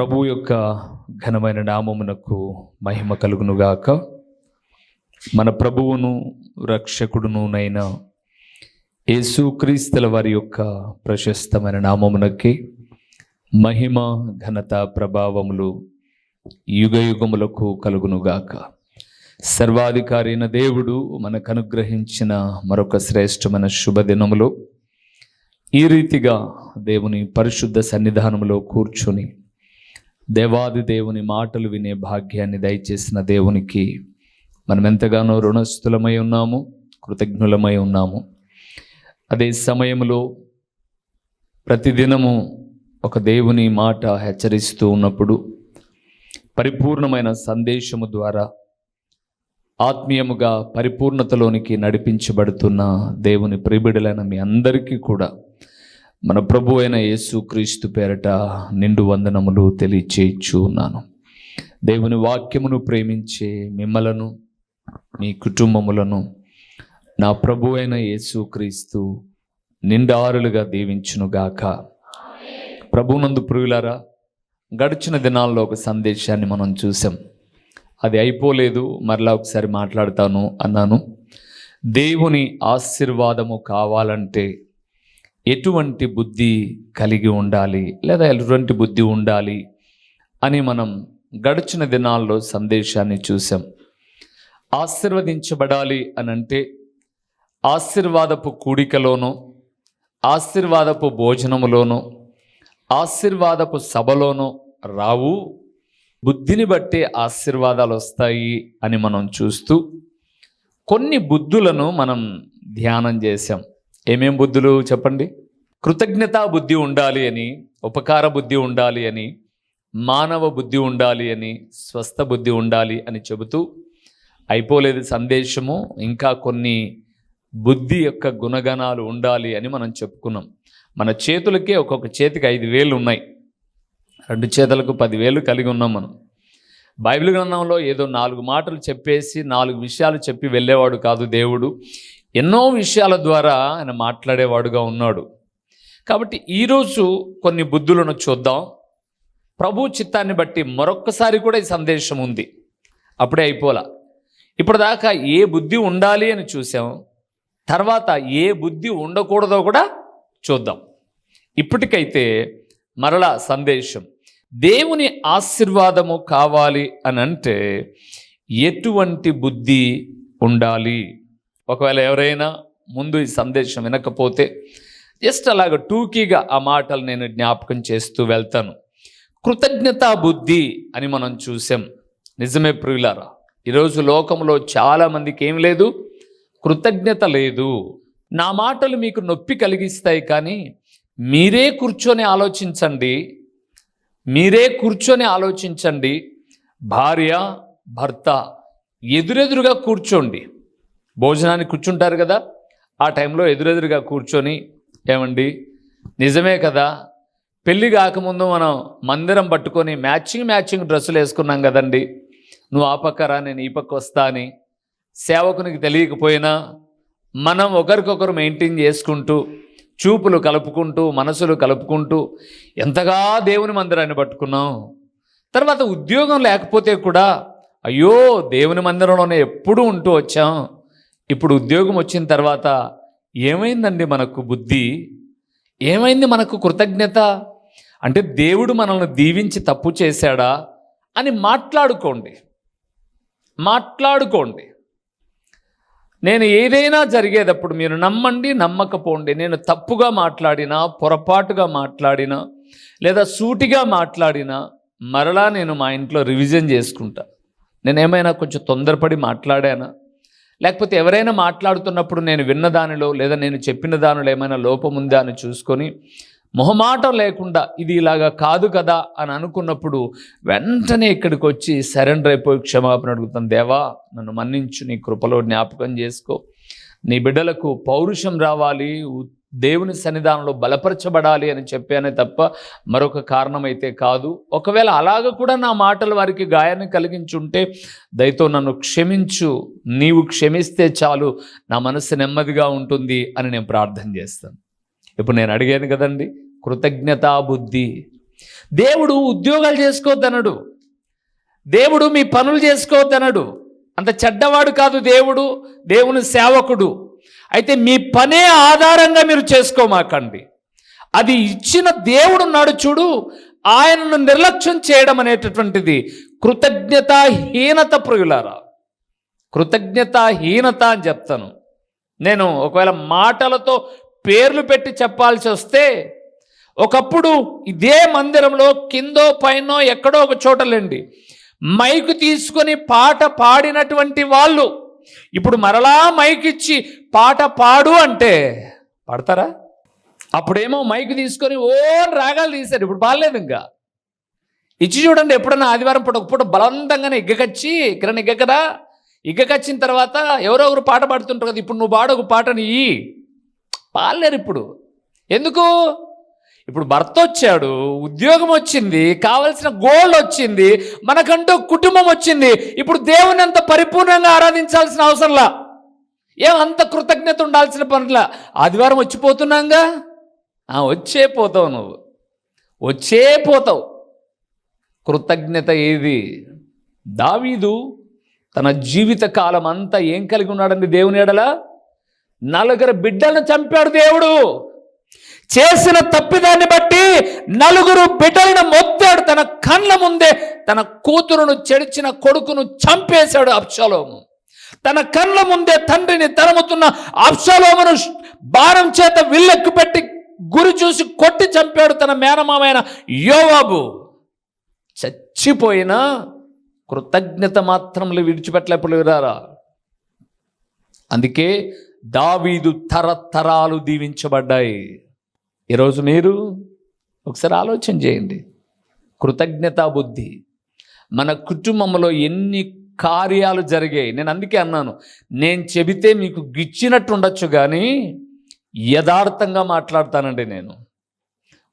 ప్రభు యొక్క ఘనమైన నామమునకు మహిమ కలుగునుగాక. మన ప్రభువును రక్షకుడునునైన యేసుక్రీస్తుల వారి యొక్క ప్రశస్తమైన నామమునకి మహిమ ఘనత ప్రభావములు యుగ యుగములకు కలుగునుగాక. సర్వాధికారైన దేవుడు మనకు అనుగ్రహించిన మరొక శ్రేష్టమైన శుభదినములో ఈ రీతిగా దేవుని పరిశుద్ధ సన్నిధానంలో కూర్చొని దేవాది దేవుని మాటలు వినే భాగ్యాన్ని దయచేసిన దేవునికి మనం ఎంతగానో రుణస్థులమై ఉన్నాము కృతజ్ఞులమై ఉన్నాము. అదే సమయంలో ప్రతిదినము ఒక దేవుని మాట హెచ్చరిస్తూ ఉన్నప్పుడు పరిపూర్ణమైన సందేశము ద్వారా ఆత్మీయముగా పరిపూర్ణతలోనికి నడిపించబడుతున్న దేవుని ప్రిబిడలైన మీ అందరికీ కూడా మన ప్రభు అయిన యేసుక్రీస్తు పేరట నిండు వందనములు తెలియచేయుచున్నాను. దేవుని వాక్యమును ప్రేమించే మిమ్మలను మీ కుటుంబములను నా ప్రభు అయిన యేసుక్రీస్తు నిండారులుగా దీవించునుగాక. ప్రభునందు ప్రియులారా గడిచిన దినాల్లో ఒక సందేశాన్ని మనం చూసాం అది అయిపోలేదు మరలా ఒకసారి మాట్లాడతాను అన్నాను. దేవుని ఆశీర్వాదము కావాలంటే ఎటువంటి బుద్ధి కలిగి ఉండాలి లేదా ఎటువంటి బుద్ధి ఉండాలి అని మనం గడిచిన దినాల్లో సందేశాన్ని చూసాం ఆశీర్వదించబడాలి అని అంటే ఆశీర్వాదపు కూడికలోనో ఆశీర్వాదపు భోజనములోనో ఆశీర్వాదపు సభలోనో రావు బుద్ధిని బట్టే ఆశీర్వాదాలు వస్తాయి అని మనం చూస్తూ కొన్ని బుద్ధులను మనం ధ్యానం చేశాం. ఏమేం బుద్ధులు చెప్పండి? కృతజ్ఞతా బుద్ధి ఉండాలి అని ఉపకార బుద్ధి ఉండాలి అని మానవ బుద్ధి ఉండాలి అని స్వస్థ బుద్ధి ఉండాలి అని చెబుతూ అయిపోలేదు సందేశము. ఇంకా కొన్ని బుద్ధి యొక్క గుణగణాలు ఉండాలి అని మనం చెప్పుకున్నాం. మన చేతులకే ఒక్కొక్క చేతికి ఐదు వేలు ఉన్నాయి. రెండు చేతులకు పదివేలు కలిగి ఉన్నాం మనం. బైబిల్ గ్రంథంలో ఏదో నాలుగు మాటలు చెప్పేసి నాలుగు విషయాలు చెప్పి వెళ్ళేవాడు కాదు దేవుడు. ఎన్నో విషయాల ద్వారా ఆయన మాట్లాడేవాడుగా ఉన్నాడు. కాబట్టి ఈరోజు కొన్ని బుద్ధులను చూద్దాం. ప్రభు చిత్తాన్ని బట్టి మరొక్కసారి కూడా ఈ సందేశం ఉంది. అప్పుడే అయిపోలా. ఇప్పటిదాకా ఏ బుద్ధి ఉండాలి అని చూసాం. తర్వాత ఏ బుద్ధి ఉండకూడదో కూడా చూద్దాం. ఇప్పటికైతే మరలా సందేశం. దేవుని ఆశీర్వాదము కావాలి అని అంటే ఎటువంటి బుద్ధి ఉండాలి? ఒకవేళ ఎవరైనా ముందు ఈ సందేశం వినకపోతే జస్ట్ అలాగ టూకీగా ఆ మాటలు నేను జ్ఞాపకం చేస్తూ వెళ్తాను. కృతజ్ఞతా బుద్ధి అని మనం చూసాం. నిజమే ప్రియులారా ఈరోజు లోకంలో చాలామందికి ఏం లేదు? కృతజ్ఞత లేదు. నా మాటలు మీకు నొప్పి కలిగిస్తాయి కానీ మీరే కూర్చొని ఆలోచించండి. మీరే కూర్చొని ఆలోచించండి. భార్య భర్త ఎదురెదురుగా కూర్చోండి. భోజనానికి కూర్చుంటారు కదా ఆ టైంలో ఎదురెదురుగా కూర్చొని ఏమండి? నిజమే కదా పెళ్ళి కాకముందు మనం మందిరం పట్టుకొని మ్యాచింగ్ మ్యాచింగ్ డ్రెస్సులు వేసుకున్నాం కదండి. నువ్వు ఆ పక్క రా నేను ఈ పక్క వస్తా అని సేవకునికి తెలియకపోయినా మనం ఒకరికొకరు మెయింటైన్ చేసుకుంటూ చూపులు కలుపుకుంటూ మనసులు కలుపుకుంటూ ఎంతగా దేవుని మందిరాన్ని పట్టుకున్నాం. తర్వాత ఉద్యోగం లేకపోతే కూడా అయ్యో దేవుని మందిరంలోనే ఎప్పుడూ ఉంటూ వచ్చాం. ఇప్పుడు ఉద్యోగం వచ్చిన తర్వాత ఏమైందండి మనకు బుద్ధి? ఏమైంది మనకు కృతజ్ఞత? అంటే దేవుడు మనల్ని దీవించి తప్పు చేశాడా అని మాట్లాడుకోండి. మాట్లాడుకోండి. నేను ఏదైనా జరిగేటప్పుడు మీరు నమ్మండి నమ్మకపోండి. నేను తప్పుగా మాట్లాడినా పొరపాటుగా మాట్లాడినా లేదా సూటిగా మాట్లాడినా మరలా నేను మా ఇంట్లో రివిజన్ చేసుకుంటా. నేను ఏమైనా కొంచెం తొందరపడి మాట్లాడానా? లేకపోతే ఎవరైనా మాట్లాడుతున్నప్పుడు నేను విన్న దానిలో లేదా నేను చెప్పిన దానిలో ఏమైనా లోపం ఉందా అని చూసుకొని మొహమాటం లేకుండా ఇది ఇలాగా కాదు కదా అని అనుకున్నప్పుడు వెంటనే ఇక్కడికి వచ్చి సరెండర్ అయిపోయి క్షమాపణ అడుగుతాను. దేవా నన్ను మన్నించు నీ కృపలో జ్ఞాపకం చేసుకో. నీ బిడ్డలకు పౌరుషం రావాలి దేవుని సన్నిధానంలో బలపరచబడాలి అని చెప్పానే తప్ప మరొక కారణం అయితే కాదు. ఒకవేళ అలాగ కూడా నా మాటలు వారికి గాయాన్ని కలిగించుంటే దయతో నన్ను క్షమించు. నీవు క్షమిస్తే చాలు. నా మనసు నెమ్మదిగా ఉంటుంది అని నేను ప్రార్థన చేస్తాను. ఇప్పుడు నేను అడిగాను కదండి కృతజ్ఞతా బుద్ధి. దేవుడు ఉద్యోగాలు చేసుకోవద్దనడు దేవుడు మీ పనులు చేసుకోవద్దనడు అంత చెడ్డవాడు కాదు దేవుడు. దేవుని సేవకుడు. అయితే మీ పనే ఆధారంగా మీరు చేసుకోమాకండి. అది ఇచ్చిన దేవుడున్నాడు చూడు ఆయనను నిర్లక్ష్యం చేయడం అనేటటువంటిది కృతజ్ఞతాహీనత ప్రియులారా. కృతజ్ఞతాహీనత అని చెప్తాను. నేను ఒకవేళ మాటలతో పేర్లు పెట్టి చెప్పాల్సి వస్తే ఒకప్పుడు ఇదే మందిరంలో కిందో పైనో ఎక్కడో ఒక చోటలేండి మైకు తీసుకొని పాట పాడినటువంటి వాళ్ళు ఇప్పుడు మరలా మైక్ ఇచ్చి పాట పాడు అంటే పాడతారా? అప్పుడేమో మైక్ తీసుకొని ఓ రాగాలు తీశారు. ఇప్పుడు పాడలేదు ఇంకా. ఇచ్చి చూడండి ఎప్పుడన్నా ఆదివారం పూట ఒక పూట బలవంతంగానే ఇగ్గకచ్చి ఇక్కడ ఇగ్గకరా ఇగ్గకచ్చిన తర్వాత ఎవరో ఒకరు పాట పాడుతుంటారు కదా ఇప్పుడు నువ్వు పాడు ఒక పాటని ఇయ్యి. పాడలేరు ఇప్పుడు. ఎందుకు? ఇప్పుడు భర్త వచ్చాడు ఉద్యోగం వచ్చింది కావలసిన గోల్డ్ వచ్చింది మనకంటూ కుటుంబం వచ్చింది. ఇప్పుడు దేవుని అంత పరిపూర్ణంగా ఆరాధించాల్సిన అవసరంలా ఏం అంత కృతజ్ఞత ఉండాల్సిన పనులా ఆదివారం వచ్చిపోతున్నాంగా? ఆ, వచ్చే పోతావు నువ్వు. వచ్చే పోతావు. కృతజ్ఞత ఏది? దావీదు తన జీవిత కాలం అంతా ఏం కలిగి ఉన్నాడండి దేవుని ఎడల? నలుగురు బిడ్డలను చంపాడు దేవుడు. చేసిన తప్పిదాన్ని బట్టి నలుగురు బిడ్డలను మొత్తాడు తన కళ్ళ ముందే తన కూతురును చెడిచిన కొడుకును చంపేశాడు అప్షలోము తన కళ్ళ ముందే తండ్రిని తరముతున్న అప్షలోమును భారం చేత విల్లెక్కు పెట్టి గురి చూసి కొట్టి చంపాడు తన మేనమామైన యోవాబు. చచ్చిపోయినా కృతజ్ఞత మాత్రములు విడిచిపెట్టలేప్పుడు విరారా అందుకే దావీదు తరతరాలు దీవించబడ్డాయి. ఈరోజు మీరు ఒకసారి ఆలోచన చేయండి. కృతజ్ఞతా బుద్ధి. మన కుటుంబంలో ఎన్ని కార్యాలు జరిగాయి. నేను అందుకే అన్నాను నేను చెబితే మీకు గిచ్చినట్టు ఉండొచ్చు కానీ యథార్థంగా మాట్లాడతానండి నేను.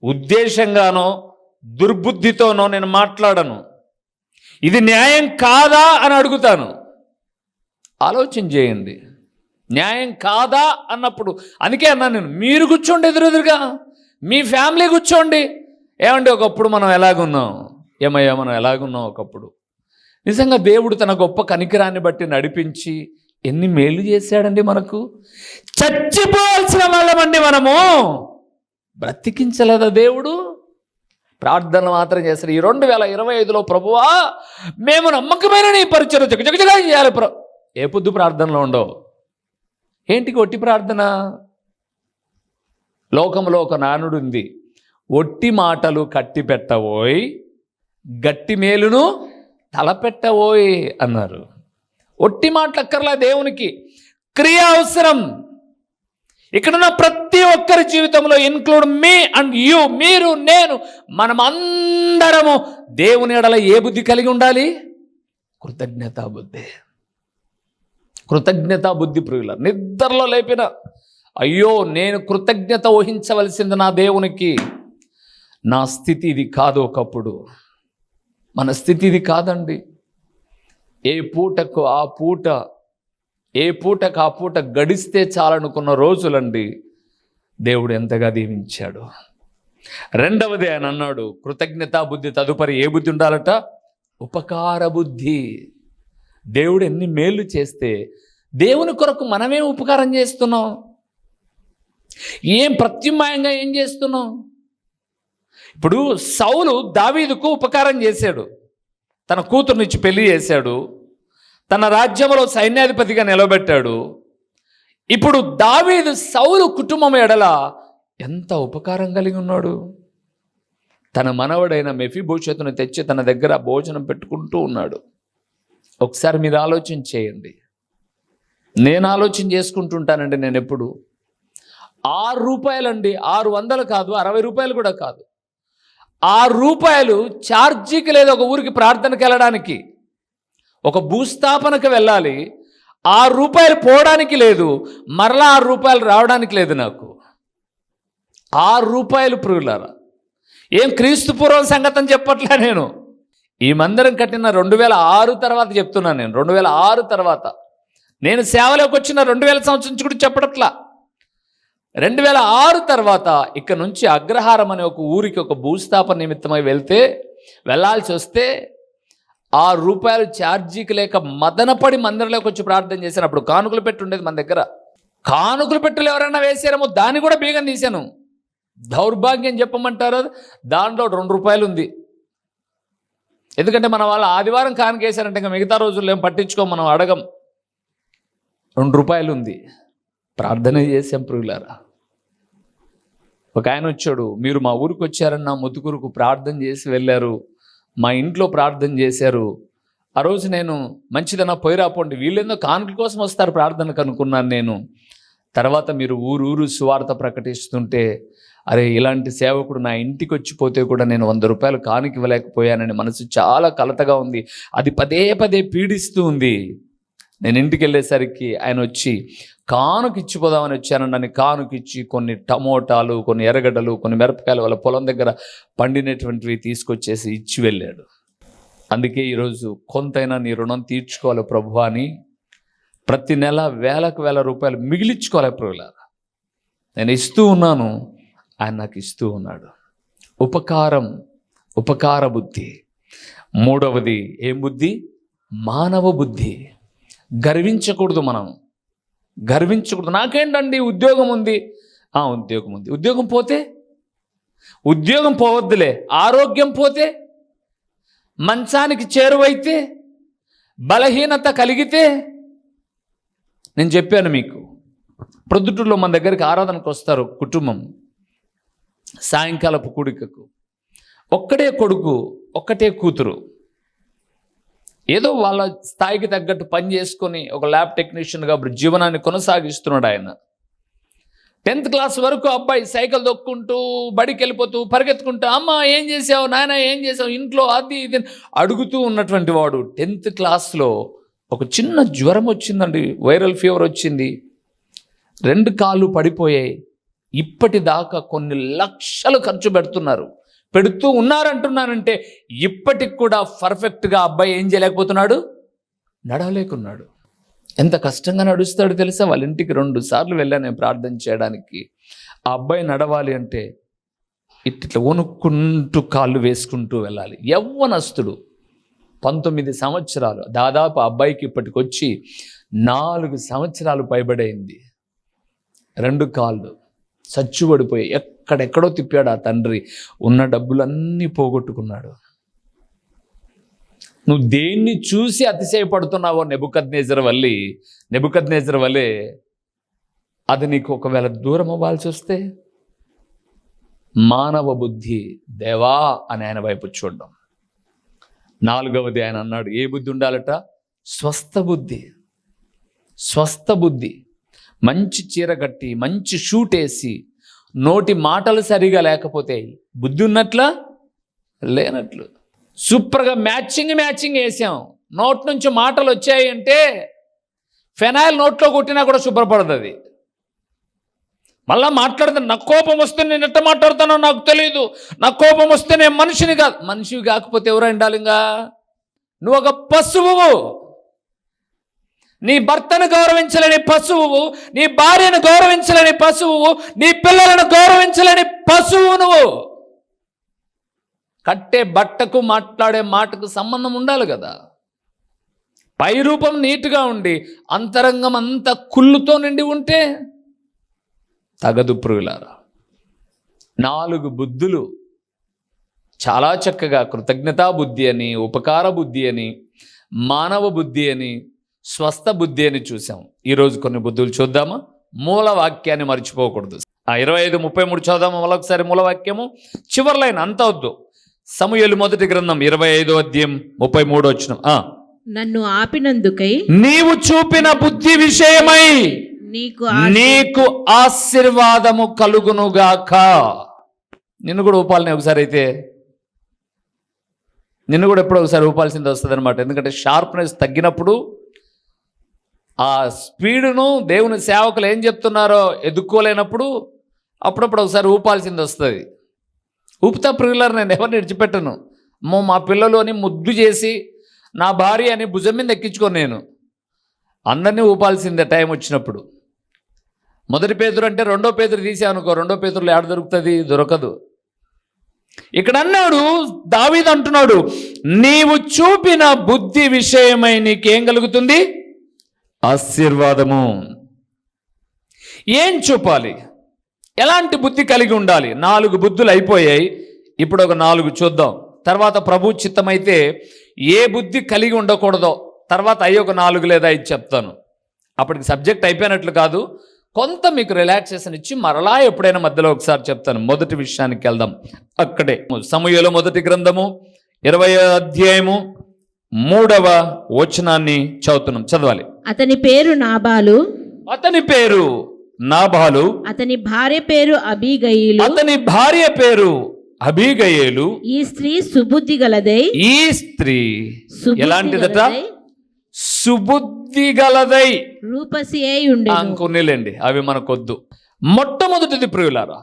ఉద్దేశంగానో దుర్బుద్ధితోనో నేను మాట్లాడను. ఇది న్యాయం కాదా అని అడుగుతాను. ఆలోచన చేయండి. న్యాయం కాదా అన్నప్పుడు అందుకే అన్నాను నేను మీరు కూర్చోండి ఎదురెదురుగా. మీ ఫ్యామిలీ కూర్చోండి ఏమండి ఒకప్పుడు మనం ఎలాగున్నాం ఏమయ్యా మనం ఎలాగున్నాం ఒకప్పుడు నిజంగా దేవుడు తన గొప్ప కనికరాన్ని బట్టి నడిపించి ఎన్ని మేలు చేశాడండి మనకు చచ్చిపోవాల్సిన వాళ్ళమండి మనము బ్రతికించలేదా దేవుడు ప్రార్థన మాత్రం చేస్తారు ఈ రెండు వేల ఇరవై ఐదులో ప్రభువా మేము నమ్మకమైన నీ పరిచయం జగజగజగా చేయాలి ప్ర ఏ పొద్దు ప్రార్థనలో ఉండవు ఏంటికి కొట్టి ప్రార్థన లోకంలో ఒక నానుడు ఉంది ఒట్టి మాటలు కట్టి పెట్టవోయ్ గట్టి మేలును తలపెట్టవోయ్ అన్నారు. ఒట్టి మాటలు అక్కర్లా దేవునికి. క్రియ అవసరం. ఇక్కడున్న ప్రతి ఒక్కరి జీవితంలో ఇన్క్లూడ్ మీ అండ్ యూ మీరు నేను మనం అందరము దేవుని ఎడల ఏ బుద్ధి కలిగి ఉండాలి? కృతజ్ఞతా బుద్ధి కృతజ్ఞతా బుద్ధి ప్రియుల నిద్రలో లేపిన అయ్యో నేను కృతజ్ఞత వహించవలసింది నా దేవునికి. నా స్థితి ఇది కాదు ఒకప్పుడు. మన స్థితి ఇది కాదండి. ఏ పూటకు ఆ పూట ఏ పూటకు ఆ పూట గడిస్తే చాలనుకున్న రోజులండి దేవుడు ఎంతగా దీవించాడు. రెండవది ఆయన అన్నాడు కృతజ్ఞతా బుద్ధి తదుపరి ఏ బుద్ధి ఉండాలట? ఉపకార బుద్ధి. దేవుడు ఎన్ని మేలు చేస్తే దేవుని కొరకు మనమే ఉపకారం చేస్తున్నాం. ఏం ప్రత్యామ్నాయంగా ఏం చేస్తున్నావు? ఇప్పుడు సౌలు దావీదుకు ఉపకారం చేశాడు. తన కూతురునిచ్చి పెళ్ళి చేశాడు. తన రాజ్యంలో సైన్యాధిపతిగా నిలబెట్టాడు. ఇప్పుడు దావీదు సౌలు కుటుంబం ఎడల ఎంత ఉపకారం కలిగి ఉన్నాడు? తన మనవడైన మెఫీభూషత్తును తెచ్చి తన దగ్గర భోజనం పెట్టుకుంటూ ఉన్నాడు. ఒకసారి మీరు ఆలోచన చేయండి. నేను ఆలోచన చేసుకుంటుంటానండి నేను ఎప్పుడు. ఆరు రూపాయలండి ఆరు వందలు కాదు అరవై రూపాయలు కూడా కాదు. ఆరు రూపాయలు ఛార్జీకి లేదు ఒక ఊరికి ప్రార్థనకి వెళ్ళడానికి ఒక భూస్థాపనకు వెళ్ళాలి ఆరు రూపాయలు పోవడానికి లేదు మరలా ఆరు రూపాయలు రావడానికి లేదు నాకు. ఆరు రూపాయలు ప్రియులారా ఏం క్రీస్తు పూర్వం చెప్పట్లే నేను? ఈ మందిరం కట్టిన రెండు వేల ఆరు తర్వాత చెప్తున్నాను నేను రెండు వేల ఆరు తర్వాత. నేను సేవలోకి వచ్చిన రెండు వేల సంవత్సరం నుంచి కూడా చెప్పట్లా. రెండు వేల ఆరు తర్వాత ఇక్కడ నుంచి అగ్రహారం అనే ఒక ఊరికి ఒక భూస్థాపన నిమిత్తమై వెళ్తే వెళ్ళాల్సి వస్తే ఆరు రూపాయలు ఛార్జీకి లేక మదనపడి మందిరంలోకి వచ్చి ప్రార్థన చేశాను అప్పుడు కానుకలు పెట్టి ఉండేది మన దగ్గర. కానుకలు పెట్టులు ఎవరైనా వేసారేమో దాన్ని కూడా బీగం తీశాను. దౌర్భాగ్యం చెప్పమంటారు. దాంట్లో రెండు రూపాయలు ఉంది. ఎందుకంటే మన వాళ్ళు ఆదివారం కానుక వేశారంటే ఇంకా మిగతా రోజుల్లో ఏం పట్టించుకో మనం అడగం. రెండు రూపాయలు ఉంది. ప్రార్థన చేసాం ప్రియులారా. ఒక ఆయన వచ్చాడు మీరు మా ఊరికి వచ్చారని నా ముతుకురుకు ప్రార్థన చేసి వెళ్ళారు మా ఇంట్లో ప్రార్థన చేశారు. ఆ రోజు నేను మంచిదన్నా పోయి రాపోండి వీళ్ళేందో కానుకల కోసం వస్తారు ప్రార్థనకు అనుకున్నాను నేను. తర్వాత మీరు ఊరు ఊరు సువార్త ప్రకటిస్తుంటే అరే ఇలాంటి సేవకుడు నా ఇంటికి వచ్చిపోతే కూడా నేను వంద రూపాయలు కానుక ఇవ్వలేకపోయానని మనసు చాలా కలతగా ఉంది. అది పదే పదే పీడిస్తూ ఉంది. నేను ఇంటికి వెళ్ళేసరికి ఆయన వచ్చి కానుక ఇచ్చిపోదామని వచ్చానని కానుకిచ్చి కొన్ని టమోటాలు కొన్ని ఎర్రగడ్డలు కొన్ని మిరపకాయలు వాళ్ళ పొలం దగ్గర పండినటువంటివి తీసుకొచ్చేసి ఇచ్చి వెళ్ళాడు. అందుకే ఈరోజు కొంతైనా నీ రుణం తీర్చుకోవాలి ప్రభు అని ప్రతి నెల వేలకు వేల రూపాయలు మిగిలించుకోవాలి ప్రభులారా. నేను ఇస్తూ ఉన్నాను. ఆయన నాకు ఇస్తూ ఉన్నాడు. ఉపకారం ఉపకార బుద్ధి. మూడవది ఏం బుద్ధి? మానవ బుద్ధి. గర్వించకూడదు మనం. గర్వించకూడదు. నాకేంటండి ఉద్యోగం ఉంది? ఆ ఉద్యోగం ఉంది. ఉద్యోగం పోతే? ఉద్యోగం పోవద్దులే. ఆరోగ్యం పోతే? మంచానికి చేరువైతే? బలహీనత కలిగితే? నేను చెప్పాను మీకు. ప్రొద్దుటూరులో మన దగ్గరికి ఆరాధనకు వస్తారు కుటుంబం. సాయంకాలపు కూడికకు. ఒక్కడే కొడుకు ఒక్కటే కూతురు. ఏదో వాళ్ళ స్థాయికి తగ్గట్టు పని చేసుకొని ఒక ల్యాబ్ టెక్నీషియన్గా జీవనాన్ని కొనసాగిస్తున్నాడు ఆయన. టెన్త్ క్లాస్ వరకు అబ్బాయి సైకిల్ దొక్కుంటూ బడికి వెళ్ళిపోతూ పరిగెత్తుకుంటూ అమ్మ ఏం చేసావు? నాయన ఏం చేసావు? ఇంట్లో అది ఇది అడుగుతూ ఉన్నటువంటి వాడు టెన్త్ క్లాస్లో ఒక చిన్న జ్వరం వచ్చిందండి వైరల్ ఫీవర్ వచ్చింది. రెండు కాళ్ళు పడిపోయాయి. ఇప్పటిదాకా కొన్ని లక్షలు ఖర్చు పెడుతున్నారు. పెడుతూ ఉన్నారంటున్నానంటే ఇప్పటికి కూడా పర్ఫెక్ట్గా అబ్బాయి ఏం చేయలేకపోతున్నాడు? నడవలేకున్నాడు. ఎంత కష్టంగా నడుస్తాడో తెలుసా? వాళ్ళ ఇంటికి రెండు సార్లు వెళ్ళాను నేను ప్రార్థన చేయడానికి. ఆ అబ్బాయి నడవాలి అంటే ఇట్లా వణుక్కుంటూ కాళ్ళు వేసుకుంటూ వెళ్ళాలి. యవ్వనస్తుడు. పంతొమ్మిది సంవత్సరాలు. దాదాపు అబ్బాయికి ఇప్పటికొచ్చి నాలుగు సంవత్సరాలు పైబడైంది. రెండు కాళ్ళు. చచ్చుబడిపోయి ఎక్కడెక్కడో తిప్పాడు ఆ తండ్రి. ఉన్న డబ్బులన్నీ పోగొట్టుకున్నాడు. నువ్వు దేన్ని చూసి అతిశయపడుతున్నావో నెబుకద్నేజర్ వల్లి నెబుకద్నేజర్ వల్లే అది నీకు ఒకవేళ దూరం అవ్వాల్సి వస్తే మానవ బుద్ధి దేవా అని ఆయన వైపు చూడడం. నాలుగవది ఆయన అన్నాడు ఏ బుద్ధి ఉండాలట? స్వస్థ బుద్ధి. స్వస్థ బుద్ధి. మంచి చీర కట్టి మంచి షూట్ వేసి నోటి మాటలు సరిగా లేకపోతే బుద్ధి ఉన్నట్లు? లేనట్లు. సూపర్గా మ్యాచింగ్ మ్యాచింగ్ వేసాం. నోట్ నుంచి మాటలు వచ్చాయి అంటే ఫెనాయిల్ నోట్లో కొట్టినా కూడా శుభ్రపడదు అది మళ్ళా మాట్లాడుతాను నాకు కోపం వస్తే నేను ఎట్ట మాట్లాడుతానో నాకు తెలియదు నాకు కోపం వస్తే నేను మనిషిని కాదు. మనిషివి కాకపోతే ఎవరు ఉండాలి ఇంకా నువ్వు ఒక పశువు. నీ భర్తను గౌరవించలేని పశువు నీ భార్యను గౌరవించలేని పశువు నీ పిల్లలను గౌరవించలేని పశువు నువ్వు. కట్టే బట్టకు మాట్లాడే మాటకు సంబంధం ఉండాలి కదా. పై రూపం నీట్గా ఉండి అంతరంగం అంతా కుళ్ళుతో నిండి ఉంటే తగదు పురుగులారా నాలుగు బుద్ధులు చాలా చక్కగా కృతజ్ఞతా బుద్ధి అని ఉపకార బుద్ధి అని మానవ బుద్ధి అని స్వస్థ బుద్ధి అని చూసాం ఈరోజు కొన్ని బుద్ధులు చూద్దామా? మూల వాక్యాన్ని మర్చిపోకూడదు. ఆ ఇరవై ఐదు ముప్పై మూడు చూద్దామా మళ్ళొకసారి మూల వాక్యము. చివరి లైన్ అంత వద్దు. సమూయేలు మొదటి గ్రంథం ఇరవై ఐదో అధ్యాయం ముప్పై మూడు వచ్చిన నన్ను ఆపినందుకై నీవు చూపిన బుద్ధి విషయమై నీకు నీకు ఆశీర్వాదము కలుగునుగాక. నిన్ను కూడా ఊపాలని ఒకసారి అయితే నిన్ను కూడా ఎప్పుడో ఒకసారి ఊపాల్సింది వస్తుంది అనమాట ఎందుకంటే షార్ప్నెస్ తగ్గినప్పుడు ఆ స్పీడును దేవుని సేవకులు ఏం చెప్తున్నారో ఎదుక్కోలేనప్పుడు అప్పుడప్పుడు ఒకసారి ఊపాల్సింది వస్తుంది. ఊపుతా ప్రియులర్ నేను ఎవరిని విడిచిపెట్టను? అమ్మో మా పిల్లలు అని ముద్దు చేసి నా భార్య అని భుజం మీద ఎక్కించుకోను నేను. అందరినీ ఊపాల్సిందే టైం వచ్చినప్పుడు. మొదటి పేతురు అంటే రెండో పేతురు తీసామనుకో రెండో పేదరులు ఏడ దొరుకుతుంది? దొరకదు. ఇక్కడ అన్నాడు దావీద్ అంటున్నాడు నీవు చూపిన బుద్ధి విషయమై నీకేం కలుగుతుంది? ఆశీర్వాదము. ఏం చూపాలి? ఎలాంటి బుద్ధి కలిగి ఉండాలి? నాలుగు బుద్ధులు అయిపోయాయి. ఇప్పుడు ఒక నాలుగు చూద్దాం. తర్వాత ప్రభు చిత్తమైతే ఏ బుద్ధి కలిగి ఉండకూడదో తర్వాత అయ్యి ఒక నాలుగు లేదా ఐదు చెప్తాను. అప్పటికి సబ్జెక్ట్ అయిపోయినట్లు కాదు. కొంత మీకు రిలాక్సేషన్ ఇచ్చి మరలా ఎప్పుడైనా మధ్యలో ఒకసారి చెప్తాను. మొదటి విషయానికి వెళ్దాం. అక్కడే. సమయంలో మొదటి గ్రంథము ఇరవై అధ్యాయము మూడవ వచనాన్ని చదువుతున్నాం. చదవాలి. అతని పేరు నాబాలు. అతని పేరు నాబాలు. అతని భార్య పేరు అబీగయిలు. అతని భార్య పేరు అబీగయేలు. ఈ స్త్రీ సుబుద్ధి గలదై. ఈ స్త్రీ ఎలాంటిదట సుబుద్ధి గలదై. రూపసి అయి కొన్నిలేండి అవి మనకొద్దు. మొట్టమొదటిది ప్రియులారా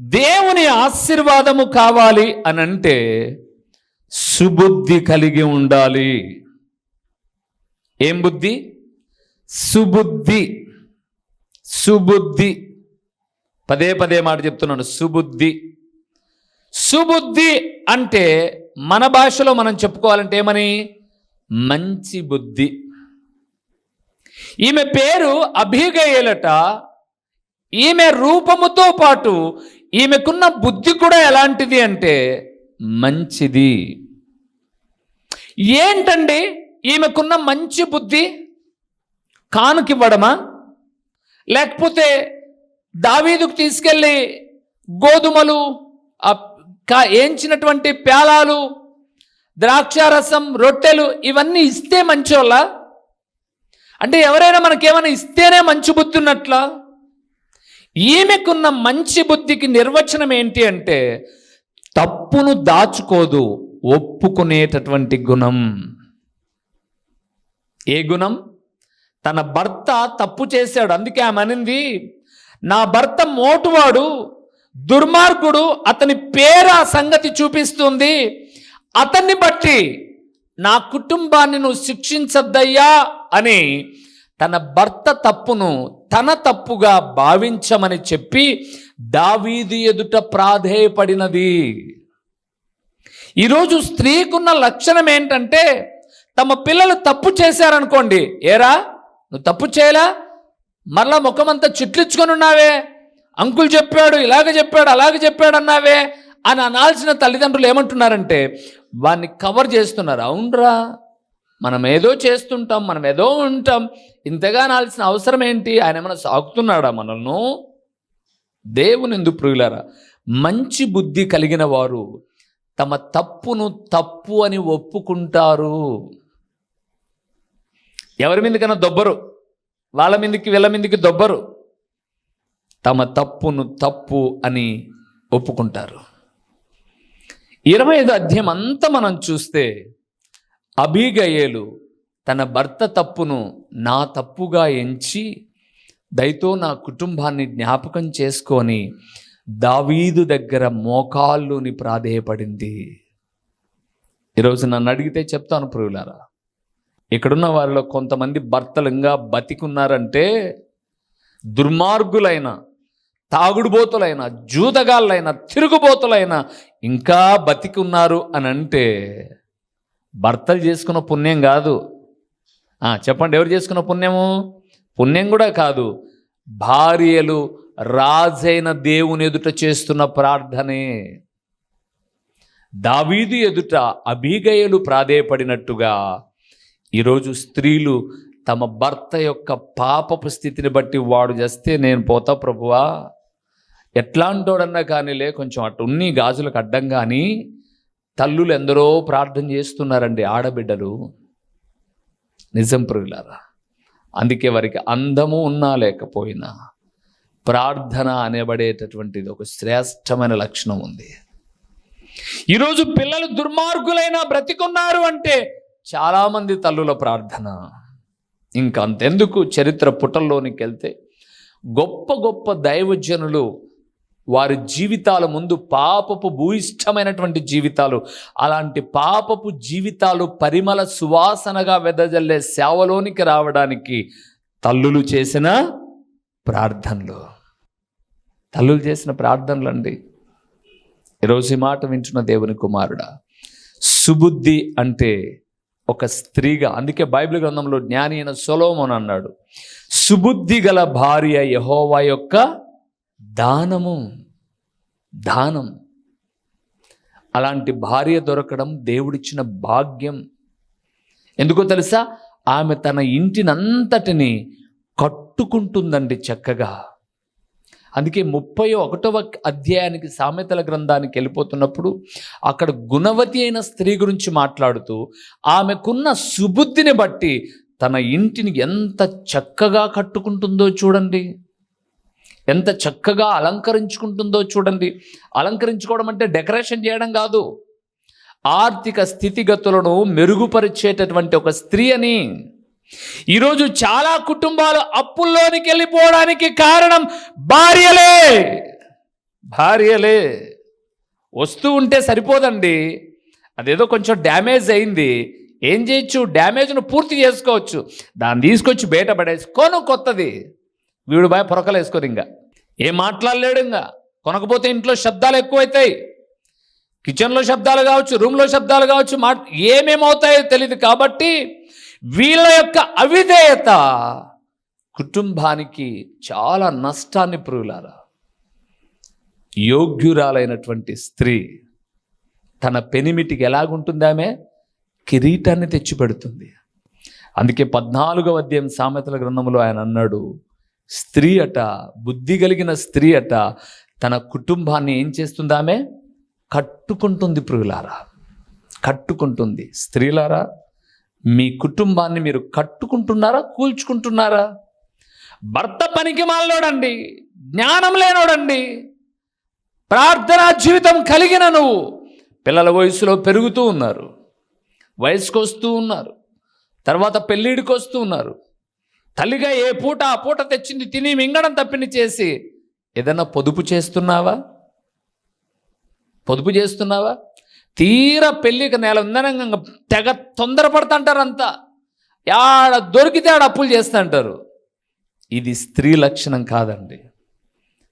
దేవుని ఆశీర్వాదము కావాలి అని అంటే సుబుద్ధి కలిగి ఉండాలి. ఏం బుద్ధి? సుబుద్ధి. సుబుద్ధి. పదే పదే మాట చెప్తున్నాను. సుబుద్ధి. సుబుద్ధి అంటే మన భాషలో మనం చెప్పుకోవాలంటే ఏమని? మంచి బుద్ధి. ఈమె పేరు అభిగయలట ఈమె రూపముతో పాటు ఈమెకున్న బుద్ధి కూడా ఎలాంటిది అంటే మంచిది. ఏంటండి? ఈమెకున్న మంచి బుద్ధి కానుకివ్వడమా? లేకపోతే దావీదుకు తీసుకెళ్ళి గోధుమలు ఏంచినటువంటి పేలాలు ద్రాక్షారసం రొట్టెలు ఇవన్నీ ఇస్తే మంచోళ్ళ? అంటే ఎవరైనా మనకేమైనా ఇస్తేనే మంచి బుద్ధి ఉన్నట్లా? ఈమెకున్న మంచి బుద్ధికి నిర్వచనం ఏంటి అంటే తప్పును దాచుకోదు ఒప్పుకునేటటువంటి గుణం. ఏ గుణం? తన భర్త తప్పు చేశాడు అందుకే ఆమె అనింది నా భర్త మోటువాడు దుర్మార్గుడు అతని పేరు ఆ సంగతి చూపిస్తుంది. అతన్ని బట్టి నా కుటుంబాన్ని నువ్వు శిక్షించద్దయ్యా అని తన భర్త తప్పును తన తప్పుగా భావించమని చెప్పి దావీది ఎదుట ప్రాధేయపడినది. ఈరోజు స్త్రీకున్న లక్షణం ఏంటంటే తమ పిల్లలు తప్పు చేశారనుకోండి. ఏరా? నువ్వు తప్పు చేయలా? మరలా ముఖమంతా చిట్లించుకొని ఉన్నావే? అంకుల్ చెప్పాడు ఇలాగ చెప్పాడు అలాగ చెప్పాడు అన్నావే? అని అనాల్సిన తల్లిదండ్రులు ఏమంటున్నారంటే వాన్ని కవర్ చేస్తున్నారు. అవునరా. మనం ఏదో చేస్తుంటాం మనం ఏదో ఉంటాం. ఇంతగా అనాల్సిన అవసరం ఏంటి? ఆయన ఏమైనా సాగుతున్నాడా మనల్ని? దేవుని ఎందుకు ప్రియులారా మంచి బుద్ధి కలిగిన వారు తమ తప్పును తప్పు అని ఒప్పుకుంటారు. ఎవరి మీదకైనా దొబ్బరు వాళ్ళ మీదకి వీళ్ళ మీదకి దొబ్బరు. తమ తప్పును తప్పు అని ఒప్పుకుంటారు. ఇరవై ఐదు అధ్యాయం అంతా మనం చూస్తే అభిగయేలు తన భర్త తప్పును నా తప్పుగా ఎంచి దయతో నా కుటుంబాన్ని జ్ఞాపకం చేసుకొని దావీదు దగ్గర మోకాళ్ళుని ప్రాధేయపడింది. ఈరోజు నన్ను అడిగితే చెప్తాను ప్రియులారా ఇక్కడున్న వారిలో కొంతమంది భర్తలు ఇంకా బతికున్నారంటే దుర్మార్గులైన తాగుడుబోతులైన జూదగాళ్ళైన తిరుగుబోతులైన ఇంకా బతికున్నారు అని అంటే భర్తలు చేసుకున్న పుణ్యం కాదు. చెప్పండి ఎవరు చేసుకున్న పుణ్యము? పుణ్యం కూడా కాదు. భార్యలు రాజైన దేవుని ఎదుట చేస్తున్న ప్రార్థనే. దావీదు ఎదుట అభిగయలు ప్రాధేయపడినట్టుగా ఈరోజు స్త్రీలు తమ భర్త యొక్క పాపపు స్థితిని బట్టి వాడు చేస్తే నేను పోతా ప్రభువా. ఎట్లాంటోడన్నా కానీలే కొంచెం అటు ఉన్ని గాజులకు అడ్డం కానీ తల్లులు ఎందరో ప్రార్థన చేస్తున్నారండి ఆడబిడ్డలు. నిజం ప్రియులారా అందుకే వారికి అందము ఉన్నా లేకపోయినా ప్రార్థన అనేబడేటటువంటిది ఒక శ్రేష్టమైన లక్షణం ఉంది. ఈరోజు పిల్లలు దుర్మార్గులైన బ్రతికున్నారు అంటే చాలామంది తల్లుల ప్రార్థన. ఇంకా అంతెందుకు చరిత్ర పుటల్లోనికి వెళ్తే గొప్ప గొప్ప దైవజనులు వారి జీవితాల ముందు పాపపు భూయిష్టమైనటువంటి జీవితాలు అలాంటి పాపపు జీవితాలు పరిమళ సువాసనగా వెదజల్లే సేవలోనికి రావడానికి తల్లులు చేసిన ప్రార్థనలు. తల్లులు చేసిన ప్రార్థనలు అండి ఈరోజు ఈ మాట వింటున్న దేవుని కుమారుడా సుబుద్ధి అంటే ఒక స్త్రీగా అందుకే బైబిల్ గ్రంథంలో జ్ఞాని అయిన సొలోమోన్ అన్నాడు సుబుద్ధి గల భార్య యహోవా యొక్క దానము దానం. అలాంటి భార్య దొరకడం దేవుడిచ్చిన భాగ్యం. ఎందుకో తెలుసా? ఆమె తన ఇంటినంతటిని కట్టుకుంటుందండి చక్కగా. అందుకే ముప్పై ఒకటవ అధ్యాయానికి సామెతల గ్రంథానికి వెళ్ళిపోతున్నప్పుడు అక్కడ గుణవతి అయిన స్త్రీ గురించి మాట్లాడుతూ ఆమెకున్న సుబుద్ధిని బట్టి తన ఇంటిని ఎంత చక్కగా కట్టుకుంటుందో చూడండి. ఎంత చక్కగా అలంకరించుకుంటుందో చూడండి. అలంకరించుకోవడం అంటే డెకరేషన్ చేయడం కాదు. ఆర్థిక స్థితిగతులను మెరుగుపరిచేటటువంటి ఒక స్త్రీ అని. ఈరోజు చాలా కుటుంబాలు అప్పుల్లోనికి వెళ్ళిపోవడానికి కారణం భార్యలే. భార్యలే. వస్తూ ఉంటే సరిపోదండి. అదేదో కొంచెం డ్యామేజ్ అయింది. ఏం చేయొచ్చు? డ్యామేజ్ను పూర్తి చేసుకోవచ్చు. దాన్ని తీసుకొచ్చి బయట పడేసుకోను కొత్తది. వీడు బాయ్ పొరకలు వేసుకోరు ఇంకా. ఏం మాట్లాడలేడు ఇంకా. కొనకపోతే ఇంట్లో శబ్దాలు ఎక్కువైతాయి. కిచెన్లో శబ్దాలు కావచ్చు రూమ్లో శబ్దాలు కావచ్చు మా ఏమేమవుతాయో తెలియదు కాబట్టి వీళ్ళ యొక్క అవిధేయత కుటుంబానికి చాలా నష్టాన్ని పురుగులారా. యోగ్యురాలైనటువంటి స్త్రీ తన పెనిమిటికి ఎలాగుంటుంది ఆమె? కిరీటాన్ని తెచ్చిపెడుతుంది. అందుకే పద్నాలుగవ అధ్యాయం సామెతల గ్రంథంలో ఆయన అన్నాడు స్త్రీ అట బుద్ధి కలిగిన స్త్రీ అట తన కుటుంబాన్ని ఏం చేస్తుందామే కట్టుకుంటుంది ప్రియులారా. కట్టుకుంటుంది. స్త్రీలారా మీ కుటుంబాన్ని మీరు కట్టుకుంటున్నారా కూల్చుకుంటున్నారా? భర్త పనికి మాలోడండి జ్ఞానం లేనోడండి ప్రార్థనా జీవితం కలిగిన నువ్వు. పిల్లల వయసులో పెరుగుతూ ఉన్నారు వయసుకు వస్తూ ఉన్నారు తర్వాత పెళ్ళిడికి వస్తూ ఉన్నారు. తల్లిగా ఏ పూట ఆ పూట తెచ్చింది తిని మింగడం తప్పిని చేసి ఏదైనా పొదుపు చేస్తున్నావా? పొదుపు చేస్తున్నావా? తీర పెళ్ళికి నెల ఉందనంగా తెగ తొందరపడుతుంటారు అంతా ఆడ దొరికితే ఆడ అప్పులు చేస్తుంటారు. ఇది స్త్రీ లక్షణం కాదండి.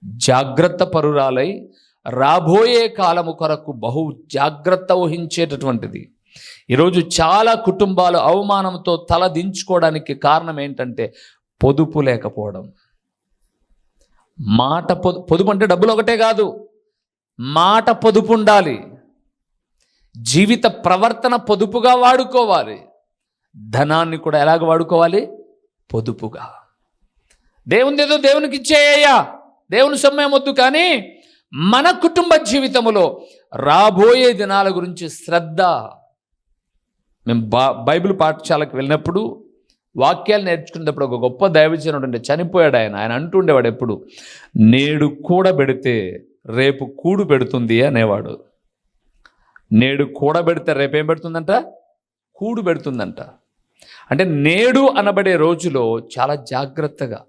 జాగ్రత్త పరురాలై రాబోయే కాలము కొరకు బహు జాగ్రత్త వహించేటటువంటిది. ఈరోజు చాలా కుటుంబాలు అవమానంతో తల దించుకోవడానికి కారణం ఏంటంటే పొదుపు లేకపోవడం. మాట పొదు పొదుపు అంటే డబ్బులు ఒకటే కాదు. మాట పొదుపు ఉండాలి. జీవిత ప్రవర్తన పొదుపుగా వాడుకోవాలి. ధనాన్ని కూడా ఎలాగ వాడుకోవాలి? పొదుపుగా. దేవుని ఏదో దేవునికి ఇచ్చేయ్యా. దేవుని సొమ్మేం వద్దు కానీ మన కుటుంబ జీవితంలో రాబోయే దినాల గురించి శ్రద్ధ మేము బా బైబిల్ పాఠశాలకు వెళ్ళినప్పుడు వాక్యాలు నేర్చుకునేటప్పుడు ఒక గొప్ప దైవజనుడు చనిపోయాడు ఆయన. ఆయన అంటుండేవాడు ఎప్పుడు నేడు కూడబెడితే రేపు కూడు పెడుతుంది అనేవాడు. నేడు కూడబెడితే రేపేం పెడుతుందంట? కూడు పెడుతుందంట. అంటే నేడు అనబడే రోజులో చాలా జాగ్రత్తగా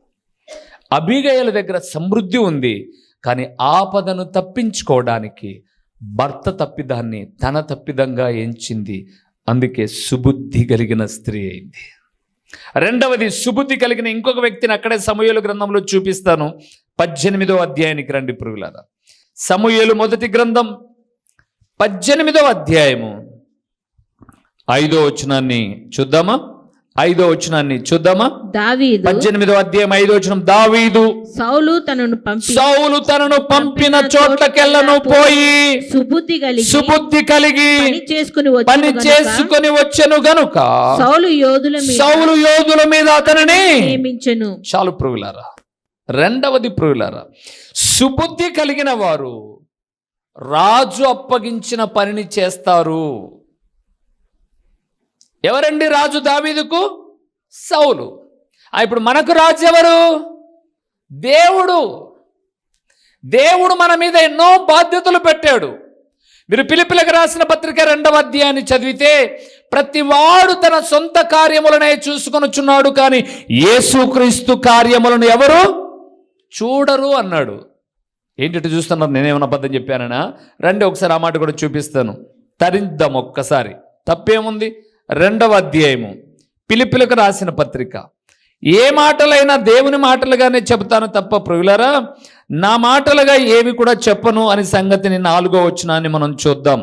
అభిగయల దగ్గర సమృద్ధి ఉంది కానీ ఆపదను తప్పించుకోవడానికి భర్త తప్పిదాన్ని తన తప్పిదంగా ఎంచింది అందుకే సుబుద్ధి కలిగిన స్త్రీ అయింది. రెండవది సుబుద్ధి కలిగిన ఇంకొక వ్యక్తిని అక్కడే సమూహల గ్రంథంలో చూపిస్తాను. పద్దెనిమిదో అధ్యాయానికి రండి పురుగులారా. సమూహలు మొదటి గ్రంథం. పద్దెనిమిదో అధ్యాయము. ఐదో వచనాన్ని చూద్దామా? ఐదో వచనాన్ని చూద్దామా? దావీదు పద్దెనిమిదో అధ్యాయం ఐదో వచనం దావీదు సౌలు తనను పంపి సౌలు తనను పంపిన చోట్లకెళ్ళను పోయి. సుబుద్ధి కలిగి సుబుద్ధి కలిగి చేసుకుని పని చేసుకొని వచ్చెను గనుక సౌలు యోధుల మీద సౌలు యోధుల మీద అతనిని నియమించెను. చాలు ప్రుగులారా రెండవది ప్రుగులారా సుబుద్ధి కలిగిన వారు రాజు అప్పగించిన పనిని చేస్తారు. ఎవరండి రాజు దావీదుకు? సౌలు. ఆ, ఇప్పుడు మనకు రాజు ఎవరు? దేవుడు. దేవుడు మన మీద ఎన్నో బాధ్యతలు పెట్టాడు. మీరు పిలిపిలకు రాసిన పత్రిక రెండవ అధ్యాయాన్ని చదివితే ప్రతివాడు తన సొంత కార్యములనే చూసుకొనుచున్నాడు కానీ యేసుక్రీస్తు కార్యములను ఎవరు? చూడరు అన్నాడు. ఏంటి చూస్తున్నారు నేనేమన్నా అబద్ధం చెప్పానన్నా రండి ఒకసారి ఆ మాట కూడా చూపిస్తాను. తరింద్దాం ఒక్కసారి. తప్పేముంది? రెండవ అధ్యాయము. పిలిపిలకు రాసిన పత్రిక. ఏ మాటలైనా దేవుని మాటలుగానే చెబుతాను తప్ప ప్రియులరా నా మాటలుగా ఏవి కూడా చెప్పను అని సంగతిని నాలుగో వచనాన్ని మనం చూద్దాం.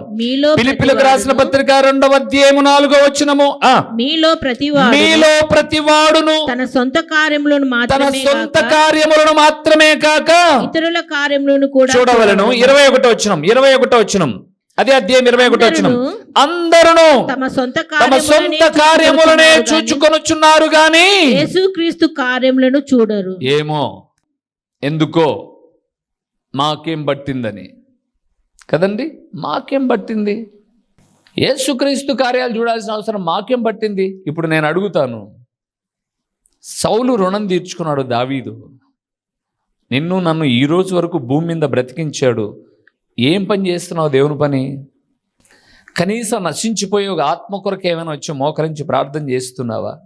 పిలిపిలకు రాసిన పత్రిక రెండవ అధ్యాయము నాలుగో వచనము. ఆ. మీలో ప్రతివాడు మీలో ప్రతివాడును తన సొంత కార్యములను తన సొంత కార్యములను మాత్రమే కాక ఇతరుల కార్యములను కూడా చూడవలను. ఇరవై ఒకటో వచ్చినం ఇరవై ఒకటో వచ్చినం అదే అధ్యాయం ఇరవై ఒకటో వచ్చినం అందరూ తమ సొంత తమ సొంత కార్యములనే చూచుకొనుచున్నారు గాని యేసుక్రీస్తు కార్యములను చూడరు. ఏమో? ఎందుకో? మాకేం పట్టిందని. కదండి? మాకేం పట్టింది? యేసుక్రీస్తు కార్యాలు చూడాల్సిన అవసరం మాకేం పట్టింది? ఇప్పుడు నేను అడుగుతాను. సౌలు రుణం తీర్చుకున్నాడు దావీదు. నిన్ను నన్ను ఈ రోజు వరకు భూమి మీద బ్రతికించాడు. ఏం పని చేస్తున్నావు దేవుని పని? కనీసం నశించిపోయే ఒక ఆత్మ కొరకు ఏమైనా వచ్చి మోకరించి ప్రార్థన చేస్తున్నావా?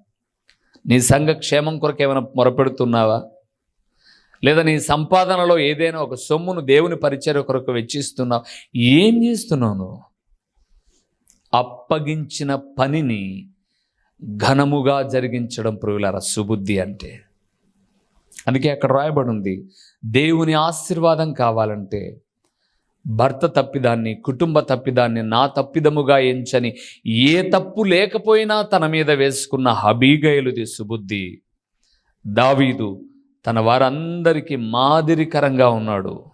నీ సంఘ క్షేమం కొరకు ఏమైనా మొరపెడుతున్నావా? లేదా నీ సంపాదనలో ఏదైనా ఒక సొమ్మును దేవుని పరిచర్య కొరకు వెచ్చిస్తున్నావు? ఏం చేస్తున్నావు నువ్వు? అప్పగించిన పనిని ఘనముగా జరిగించడం ప్రియులారా సుబుద్ధి అంటే. అందుకే అక్కడ రాయబడి ఉంది దేవుని ఆశీర్వాదం కావాలంటే భర్త తప్పిదాన్ని కుటుంబ తప్పిదాన్ని నా తప్పిదముగా ఎంచని ఏ తప్పు లేకపోయినా తన మీద వేసుకున్న హబీగయలుది సుబుద్ధి. దావీదు తన వారందరికీ మాదిరికరంగా ఉన్నాడు.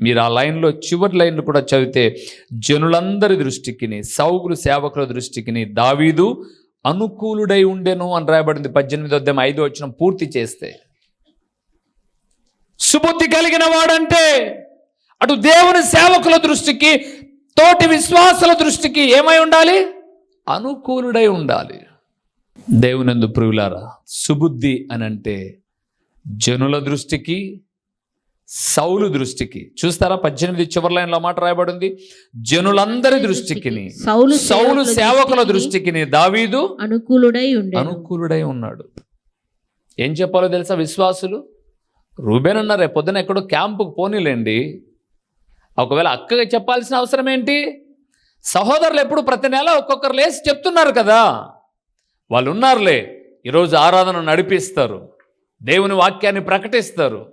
మీరు ఆ లైన్లో చివరి లైన్లు కూడా చదివితే జనులందరి దృష్టికిని సౌకులు సేవకుల దృష్టికిని దావీదు అనుకూలుడై ఉండెను అని రాయబడింది పద్దెనిమిది వద్ద ఐదు వచ్చిన పూర్తి చేస్తే. సుబుద్ధి కలిగిన వాడంటే అటు దేవుని సేవకుల దృష్టికి తోటి విశ్వాసుల దృష్టికి ఏమై ఉండాలి? అనుకూలుడై ఉండాలి. దేవునందు ప్రియులారా సుబుద్ధి అని అంటే జనుల దృష్టికి సౌలు దృష్టికి చూస్తారా? పద్దెనిమిది చివరి లైన్లో మాట రాయబడింది. జనులందరి దృష్టికిని సౌలు సౌలు సేవకుల దృష్టికిని దావీదు అనుకూలుడై అనుకూలుడై ఉన్నాడు. ఏం చెప్పాలో తెలుసా విశ్వాసులు? రూబేన్ అన్నారు పొద్దున ఎక్కడో క్యాంపుకు పోనీలేండి. ఒకవేళ అక్కగా చెప్పాల్సిన అవసరం ఏంటి? సహోదరులు ఎప్పుడు ప్రతి నెల ఒక్కొక్కరు లేచి చెప్తున్నారు కదా. వాళ్ళు ఉన్నారులే. ఈరోజు ఆరాధన నడిపిస్తారు. దేవుని వాక్యాన్ని ప్రకటిస్తారు.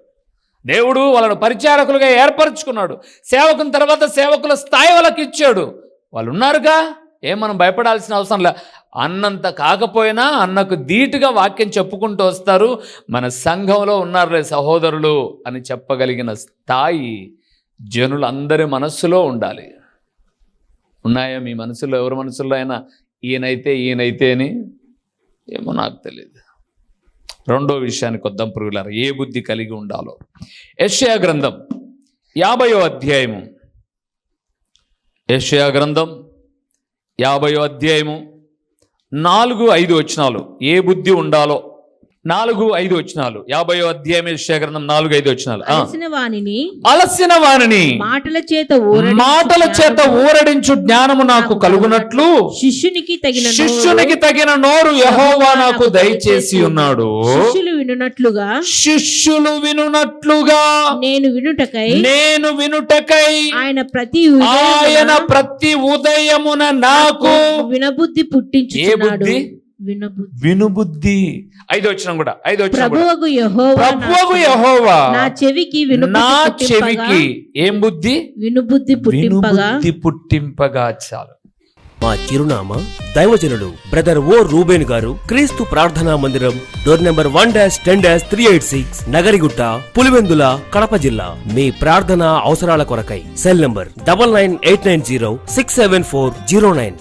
దేవుడు వాళ్ళను పరిచారకులుగా ఏర్పరచుకున్నాడు. సేవకుని తర్వాత సేవకుల స్థాయి వాళ్ళకి ఇచ్చాడు. వాళ్ళు ఉన్నారుగా? ఏం మనం భయపడాల్సిన అవసరం లే. అన్నంత కాకపోయినా అన్నకు ధీటుగా వాక్యం చెప్పుకుంటూ వస్తారు. మన సంఘంలో ఉన్నారులే సహోదరులు అని చెప్పగలిగిన స్థాయి. జనులందరి మనస్సులో ఉండాలి. ఉన్నాయా మీ మనసులో ఎవరి మనసులో అయినా ఈయనైతే ఈయనైతే అని ఏమో నాకు తెలియదు రెండో విషయానికి వద్దాం పురుగులారు. ఏ బుద్ధి కలిగి ఉండాలో? యష్యా గ్రంథం యాభయో అధ్యాయము. యష్యా గ్రంథం యాభయో అధ్యాయము నాలుగు ఐదు వచనాలు. ఏ బుద్ధి ఉండాలో నాలుగు ఐదు వచనాలు. యాభయో అధ్యాయం గ్రంథం నాలుగు ఐదు వచనాలు. ఆ. అలసిన వానిని మాటల చేత మాటల చేత ఊరడించు జ్ఞానము నాకు కలుగునట్లు శిష్యునికి తగిన శిష్యునికి తగిన నోరు యహోవా నాకు దయచేసి ఉన్నాడు. శిష్యులు వినున్నట్లుగా శిష్యులు వినున్నట్లుగా నేను వినుటకై నేను వినుటకై ఆయన ప్రతి ఆయన ప్రతి ఉదయమున నాకు వినబుద్ధి పుట్టించుచున్నాడు. బుద్ధి? వినబుద్ధి. వినుబుద్ధి. ఐదు వచ్చిన కూడా ఐదు వచ్చిన కూడా. ప్రభువగు యెహోవా ప్రభువగు యహోవా. నా చెవికి నా చెవికి ఏం బుద్ధి? వినుబుద్ధి పుట్టింపగా. వినుబుద్ధి పుట్టింపగా చాలు. మా చిరునామా దైవజనుడు బ్రదర్ ఓ రూబేన్ గారు క్రీస్తు ప్రార్థనా మందిరం door number one dash ten dash three eight six Nagarigutta Pulivendula Kadapa జిల్లా. మీ ప్రార్థన అవసరాల కొరకై cell number double nine eight nine zero six seven four zero nine.